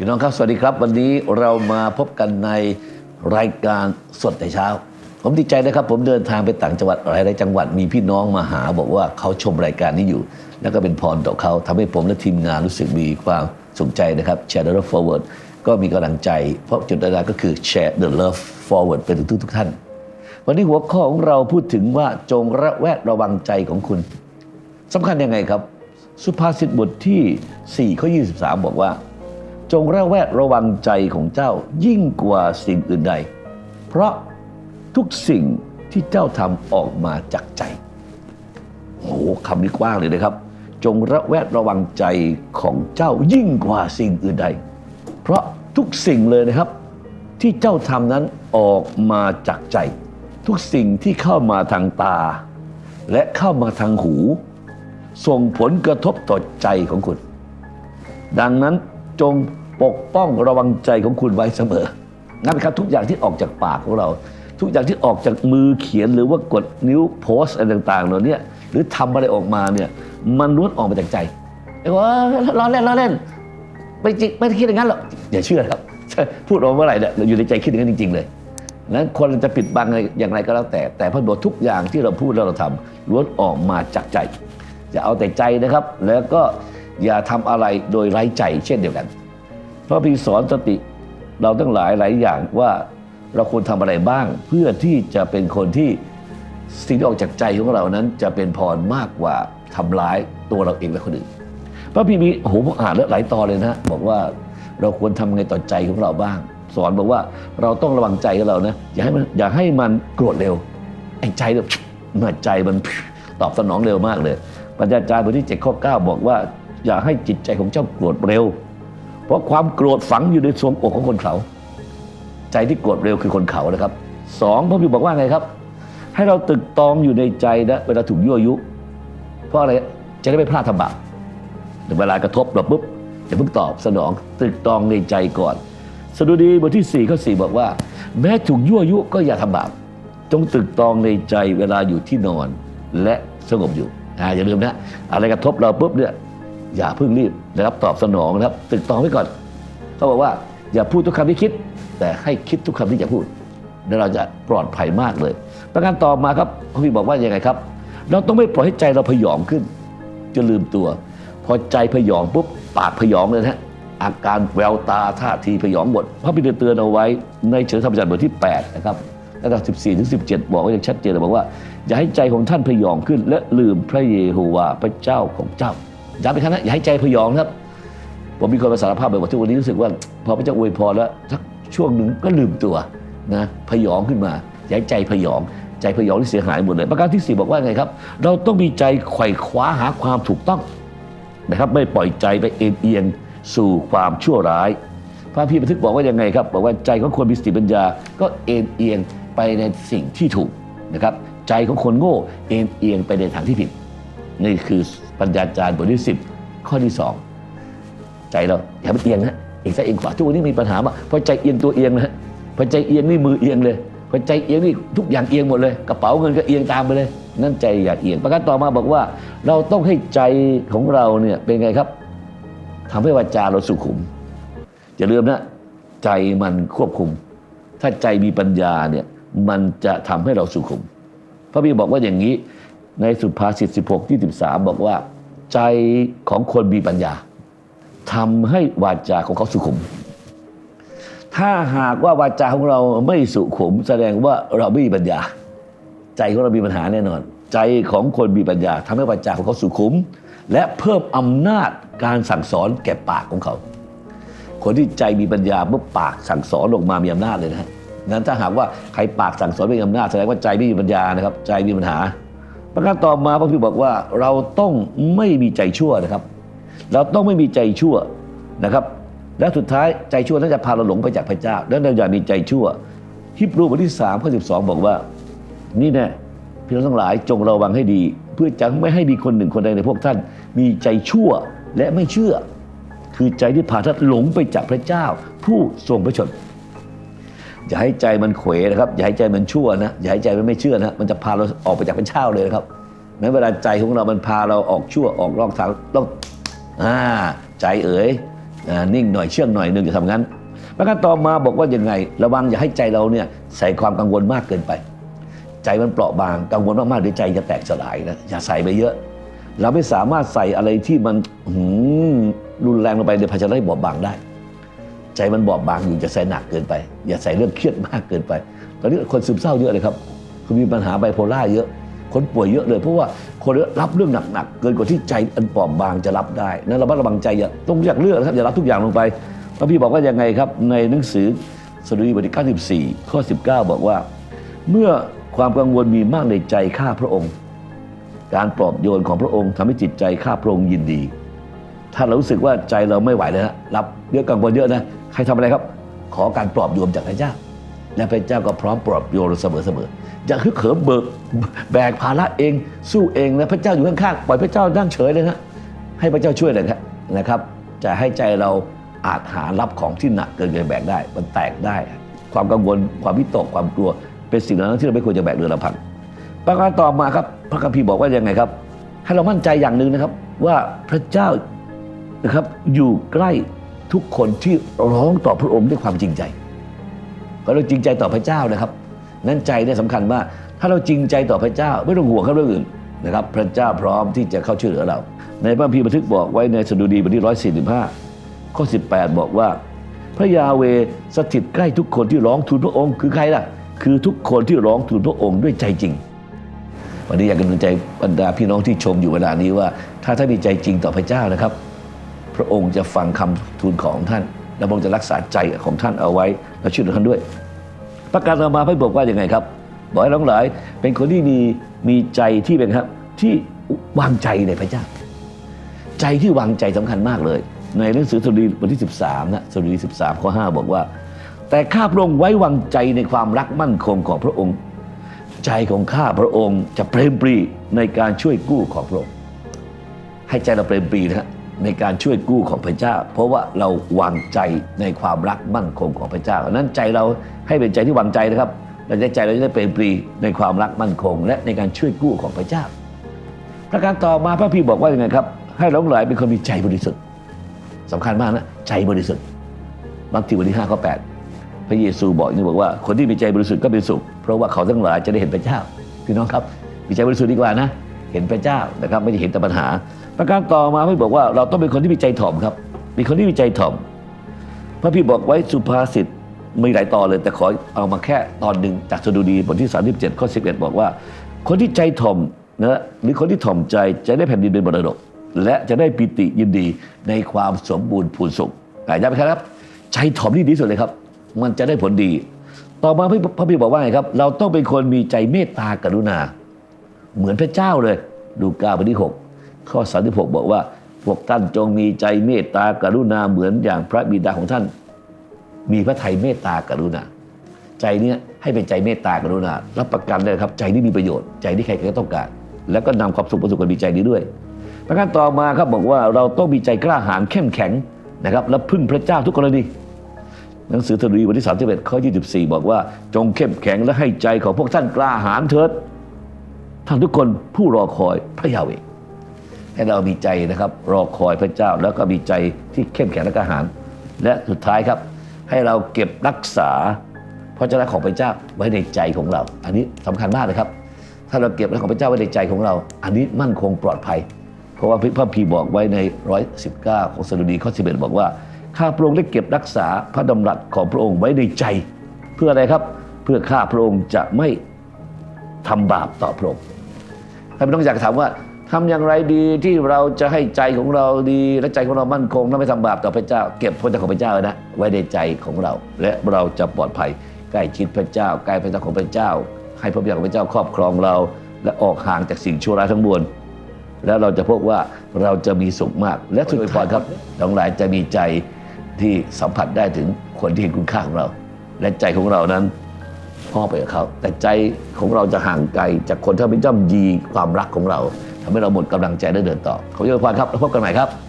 พี่น้องครับ สวัสดีครับ วันนี้เรามาพบกันในรายการสดแต่เช้า ผมดีใจนะครับ ผมเดินทางไปต่างจังหวัดหลายๆจังหวัดมีพี่น้องมาหา บอกว่าเขาชมรายการนี้อยู่ แล้วก็เป็นพรต่อเขาทำให้ผมและทีมงานรู้สึกมีความสนใจนะครับ Share the love forward ก็มีกำลังใจ เพราะจุดเริ่มก็คือ Share the love forward ไปถึงทุกๆท่าน วันนี้หัวข้อของเราพูดถึงว่าจงระแวดระวังใจของคุณสำคัญยังไงครับ สุภาษิตบทที่4ข้อ23 บอกว่า จงระแวดระวังใจของเจ้ายิ่งกว่าสิ่งอื่นใด เพราะทุกสิ่งที่เจ้าทำออกมาจากใจโอ้โหคำนี้กว้างเลยนะครับ จงระแวดระวังใจของเจ้ายิ่งกว่าสิ่งอื่นใด เพราะทุกสิ่งเลยนะครับ ที่เจ้าทำนั้นออกมาจากใจ ทุกสิ่งที่เข้ามาทางตา และเข้ามาทางหู ส่งผลกระทบต่อใจของคุณ ดังนั้นจง ปกป้องระวังใจของคุณไว้เสมอนั่นครับทุกอย่างที่ออกจากปากของเรา ทุกอย่างที่ออกจากมือเขียนหรือว่ากดนิ้วโพสต์อะไรต่างๆเหล่านี้หรือทำอะไรออกมาเนี่ยมันล้วนออกมาจากใจไอ้ว่าล้อเล่นล้อเล่นไม่จริงไม่คิดอย่างนั้นหรอกอย่าเชื่อครับพูดออกมาเมื่อไหร่เนี่ยอยู่ในใจคิดอย่างนั้นจริง ๆ เลยนั้นคนจะปิดบังอะไรอย่างไรก็แล้วแต่ แต่พระบอทุกอย่างที่เราพูดแล้วเราทำล้วนออกมาจากใจอย่าเอาแต่ใจนะครับ แล้วก็อย่าทำอะไรโดยไร้ใจเช่นเดียวกัน พระพีสอนสติเราทั้งหลายหลายอย่างว่าเราควรทำอะไรบ้าง เพื่อที่จะเป็นคนที่สิ่งที่ออกจากใจของเรานั้น จะเป็นพรมากกว่าทำร้ายตัวเราเองและคนอื่นพระพีมีโหผมอ่านแล้วหลายตอนเลยนะ บอกว่าเราควรทำไงต่อใจของเราบ้าง สอนบอกว่าเราต้องระวังใจของเรานะอย่าให้มันอย่าให้มันโกรธเร็วไอ้ใจเนี่ยมันใจมันตอบสนองเร็วมากเลยปัญญาจารย์บทที่7ข้อ9บอกว่า อย่าให้จิตใจของเจ้าโกรธเร็ว เพราะความโกรธฝังอยู่ในทรวงอกของคนเขา ใจที่โกรธเร็วคือคนเขานะครับสองพระบิดบอกว่าไงครับ ให้เราตึกตองอยู่ในใจนะเวลาถูกยั่วยุ เพราะอะไรจะได้ไม่พลาดทำบาปเวลากระทบเราปุ๊บอย่าเพิ่งตอบสนองตึกตองในใจก่อนสดุดีบทที่4ี่ข้อสี่บอกว่า แม้ถูกยั่วยุก็อย่าทำบาปจงตึกตองในใจเวลาอยู่ที่นอน และสงบอยู่ออย่าลืมนะ อะไรกระทบเราปุ๊บเนี่ย อย่าเพิ่งรีบนะครับตอบสนองนะครับตึกตองไว้ก่อนเขาบอกว่าอย่าพูดทุกคำที่คิด แต่ให้คิดทุกคำที่จะพูด แล้วเราจะปลอดภัยมากเลย ประการต่อมาครับพระพี่บอกว่ายังไงครับ เราต้องไม่ปล่อยให้ใจเราพยองขึ้นจะลืมตัว พอใจพยองปุ๊บปากพยองเลยนะฮะอาการแววตาท่าทีพยองหมดพระบิดาเตือนเอาไว้ในเชิงธรรมจักรบทที่ 8 นะครับตั้งแต่14ถึง17 บอกไว้อย่างชัดเจนเลยบอกว่า อย่าให้ใจของท่านพยองขึ้น และลืมพระเยโฮวาห์พระเจ้าของเจ้า ย้ำอีกครั้งนะอย่าให้ใจพยองนะครับ ผมมีคนมาสารภาพแบบว่าทุกวันนี้รู้สึกว่า พอพระเจ้าอวยพรแล้วสักช่วงหนึ่งก็ลืมตัวนะพยองขึ้นมาอย่าให้ใจพยองใจพยองที่เสียหายหมดเลย ประการที่สี่บอกว่าไงครับ เราต้องมีใจไขว่คว้าหาความถูกต้องนะครับไม่ปล่อยใจไปเอ็นเอียงสู่ความชั่วร้าย พระพี่บันทึกบอกว่ายังไงครับ บอกว่าใจของคนมีสติปัญญา ก็เอ็นเอียงไปในสิ่งที่ถูกนะครับ ใจของคนโง่เอ็นเอียงไปในทางที่ผิด นี่คือปัญญาจารย์บทที่ 10 ข้อที่สองใจเราอย่าไปเอียงนะเอียงซ้ายเอียงขวาทุกวันนี้มีปัญหามาพอใจเอียงตัวเอียงนะพอใจเอียงนี่มือเอียงเลยพอใจเอียงนี่ทุกอย่างเอียงหมดเลยกระเป๋าเงินก็เอียงตามไปเลย นั่นใจอย่าเอียง ประการต่อมาบอกว่า เราต้องให้ใจของเราเนี่ยเป็นไงครับทำให้วาจาเราสุขุมอย่าลืมนะใจมันควบคุม ถ้าใจมีปัญญาเนี่ยมันจะทำให้เราสุขุมพระบิดาบอกว่าอย่างนี้ ในสุภาษิต 16ที่13บอกว่า ใจของคนมีปัญญาทำให้วาจาของเขาสุขุม ถ้าหากว่าวาจาของเราไม่สุขุม แสดงว่าเราไม่มีปัญญา ใจของเรามีปัญหาแน่นอน ใจของคนมีปัญญาทำให้วาจาของเขาสุขุม และเพิ่มอำนาจการสั่งสอนแก่ปากของเขา คนที่ใจมีปัญญาเมื่อปากสั่งสอนออกมามีอำนาจเลยนะฮะนั้นถ้าหากว่าใครปากสั่งสอนไม่มีอำนาจแสดงว่าใจไม่มีปัญญานะครับ ใจมีปัญหา ประการต่อมาพระพี่บอกว่าเราต้องไม่มีใจชั่วนะครับ เราต้องไม่มีใจชั่วนะครับ และสุดท้ายใจชั่วนั้นจะพาเราหลงไปจากพระเจ้าและเราอย่ามีใจชั่วฮิบรูบทที่3ข้อ12 บอกว่า นี่แน่พี่น้องทั้งหลายจงระวังให้ดี เพื่อจะไม่ให้มีคนหนึ่งคนใดในพวกท่าน มีใจชั่วและไม่เชื่อ คือใจที่พาท่านหลงไปจากพระเจ้า ผู้ทรงพระชน อย่าให้ใจมันเขวนะครับอย่าให้ใจมันชั่วนะอย่าให้ใจมันไม่เชื่อนะมันจะพาเราออกไปจากพระเจ้าเลยนะครับแม้เวลาใจของเรามันพาเราออกชั่วออกร่องทางต้องอ่าใจเอ๋ยอ่านิ่งหน่อยเชื่องหน่อยหนึ่งจะทำงั้นประการต่อมาบอกว่ายังไง ระวังอย่าให้ใจเราเนี่ยใส่ความกังวลมากเกินไป ใจมันเปราะบางกังวลมากๆเดี๋ยวใจจะแตกสลายนะอย่าใส่ไปเยอะ เราไม่สามารถใส่อะไรที่มันรุนแรงลงไปเดี๋ยวภาชนะให้บอบบางได้ ใจมันบอบบางอยู่จะใส่หนักเกินไป อย่าใส่เรื่องเครียดมากเกินไป ตอนนี้คนซึมเศร้าเยอะเลยครับคือมีปัญหาไบโพล่าเยอะ คนป่วยเยอะเลย เพราะว่าคนรับเรื่องหนักๆเกินกว่าที่ใจอันบอบบางจะรับได้นั้นเราบ้าระวังใจอย่าต้องอยากเลือกนะครับอย่ารับทุกอย่างลงไปพระพี่บอกว่ายังไงครับในหนังสือสดุดีบทที่94ข้อ 19 บอกว่า เมื่อความกังวลมีมากในใจข้าพระองค์ การปลอบโยนของพระองค์ทำให้จิตใจข้าพระองค์ยินดี ถ้าเรารู้สึกว่าใจเราไม่ไหวเลยนะรับเยอะกังวลเยอะนะ ใครทำอะไรครับ ขอการปลอบโยนจากพระเจ้า และพระเจ้าก็พร้อมปลอบโยนเสมอเสมออย่าฮึกเหิมเบิกแบกภาระเอง สู้เองนะพระเจ้าอยู่ข้างๆปล่อยพระเจ้านั่งเฉยเลยนะให้พระเจ้าช่วยเลยครับนะครับ จะให้ใจเราอาจหารับของที่หนักเกินไปแบกได้ มันแตกได้ ความกังวลความวิตกความกลัว เป็นสิ่งเหล่านั้นที่เราไม่ควรจะแบกเรือลำพังประการต่อมาครับ พระคัมภีร์บอกว่ายังไงครับ ให้เรามั่นใจอย่างหนึ่งนะครับ ว่าพระเจ้านะครับอยู่ใกล้ ทุกคนที่ร้องต่อพระองค์ด้วยความจริงใจเพราะเราจริงใจต่อพระเจ้านะครับ นั้นใจเนี่ยสำคัญมากถ้าเราจริงใจต่อพระเจ้าไม่ต้องห่วงครับเรื่องอื่นนะครับ พระเจ้าพร้อมที่จะเข้าช่วยเหลือเรา ในพระคัมภีร์บันทึกบอกไว้ในสดุดีบทที่ร้อยสี่สิบห้าข้อ18บอกว่า พระยาเวสถิตใกล้ทุกคนที่ร้องทูลพระองค์คือใครล่ะ คือทุกคนที่ร้องทูลพระองค์ด้วยใจจริงวันนี้อยากกำลังใจบรรดาพี่น้องที่ชมอยู่เวลานี้ว่า ถ้าท่านมีใจจริงต่อพระเจ้านะครับ พระองค์จะฟังคำทูลของท่าน และพระองค์จะรักษาใจของท่านเอาไว้และช่วยเหลือท่านด้วย ประการต่อมาพระบอกว่าอย่างไงครับ บอกให้ทั้งหลายเป็นคนที่มีมีใจที่เป็นครับที่วางใจในพระเจ้า ใจที่วางใจสำคัญมากเลย ในหนังสือสดุดีบทที่ 13นะสดุดี13ข้อ5บอกว่า แต่ข้าพระองค์ไว้วางใจในความรักมั่นคงของพระองค์ ใจของข้าพระองค์จะเปรมปรีในการช่วยกู้ของพระองค์ให้ใจเราเปรมปรีนะฮะ ในการช่วยกู้ของพระเจ้า เพราะว่าเราวางใจในความรักมั่นคงของพระเจ้าดังนั้นใจเราให้เป็นใจที่วางใจนะครับเราจะใจเราจะได้เปรมปรีในความรักมั่นคง และในการช่วยกู้ของพระเจ้า ประการต่อมาพระพี่บอกว่าอยังไงครับ ให้เราทั้งหลเป็นคนมีใจบริสุทธิ์สำคัญมากนะใจบริสุทธิ์มัทธิวบทที่5ข้อ8พระเยซูบอกอย่างนี้บอกว่าคนที่มีใจบริสุทธิ์ก็เป็นสุข เพราะว่าเขาทั้งหลายจะได้เห็นพระเจ้าพี่น้องครับมีใจบริสุทธิ์ดีกว่านะ เห็นพระเจ้านะครับไม่ได้เห็นแต่ปัญหา ประการต่อมาพี่บอกว่าเราต้องเป็นคนที่มีใจถ่อมครับมีคนที่มีใจถ่อมพระพี่บอกไว้สุภาษิตมีหลายตอนเลย แต่ขอเอามาแค่ตอนหนึ่งจากสดุดีบทที่ 37ข้อ11 บอกว่า คนที่ใจถ่อมนะหรือคนที่ถ่อมใจจะได้แผ่นดินเป็นมรดก และจะได้ปิติยินดีในความสมบูรณ์พูนสุขอ่าย้ำไปครับ ใจถ่อมนี่ดีสุดเลยครับ มันจะได้ผลดี ต่อมาพระพระพี่บอกว่าไงครับ เราต้องเป็นคนมีใจเมตตากรุณา เหมือนพระเจ้าเลย ดูกาบทที่6ข้อ 36 บอกว่า พวกท่านจงมีใจเมตตากรุณาเหมือนอย่างพระบิดาของท่าน มีพระไทยเมตตากรุณา ใจเนี้ยให้เป็นใจเมตตากรุณารับประกันเลยครับ ใจที่มีประโยชน์ใจที่ใครก็ต้องการ แล้วก็นำความสุขประสบกับมีใจนี้ด้วย ประการต่อมาครับบอกว่าเราต้องมีใจกล้าหาญเข้มแข็งนะครับและพึ่งพระเจ้าทุกกรณีหนังสือธนุดีบทที่31ข้อ 24 บอกว่า จงเข้มแข็งและให้ใจของพวกท่านกล้าหาญเถิด ท่านทุกคนผู้รอคอยพระยาเวให้เรามีใจนะครับ รอคอยพระเจ้าแล้วก็มีใจที่เข้มแข็งและกล้าหาญและสุดท้ายครับ ให้เราเก็บรักษาพระเจ้าของพระเจ้าไว้ในใจของเรา อันนี้สำคัญมากนะครับ ถ้าเราเก็บพระของพระเจ้าไว้ในใจของเรา อันนี้มั่นคงปลอดภัย เพราะว่าพระพีบอกไว้ในร้อยสิบเก้าของสดุดีข้อสิบเอ็ดบอกว่าข้าพระองค์ได้เก็บรักษาพระดำรัสของพระองค์ไว้ในใจ เพื่ออะไรครับ เพื่อข้าพระองค์จะไม่ทำบาปต่อพระองค์ ท่านพี่น้องอยากถามว่าทำอย่างไรดีที่เราจะให้ใจของเราดีและใจของเรามั่นคง และไม่ทำบาปต่อพระเจ้า เก็บพระเจ้าของพระเจ้านะไว้ในใจของเรา และเราจะปลอดภัยใกล้ชิดพระเจ้าใกล้พระเจ้าของพระเจ้า ให้พระเจ้าของพระเจ้าครอบครองเรา และออกห่างจากสิ่งชั่วร้ายทั้งมวลแล้วเราจะพบว่าเราจะมีสุขมาก และสุดท้ายครับทั้งหลายจะมีใจที่สัมผัสได้ถึงคนที่เห็นคุณค่าของเรา และใจของเรานั้น พ่อไปกับเขา แต่ใจของเราจะห่างไกล จากคนที่เป็นย่ำยีความรักของเราทำให้เราหมดกำลังใจได้เดินต่อขอบคุณพรครับแล้วพบกันใหม่ครับ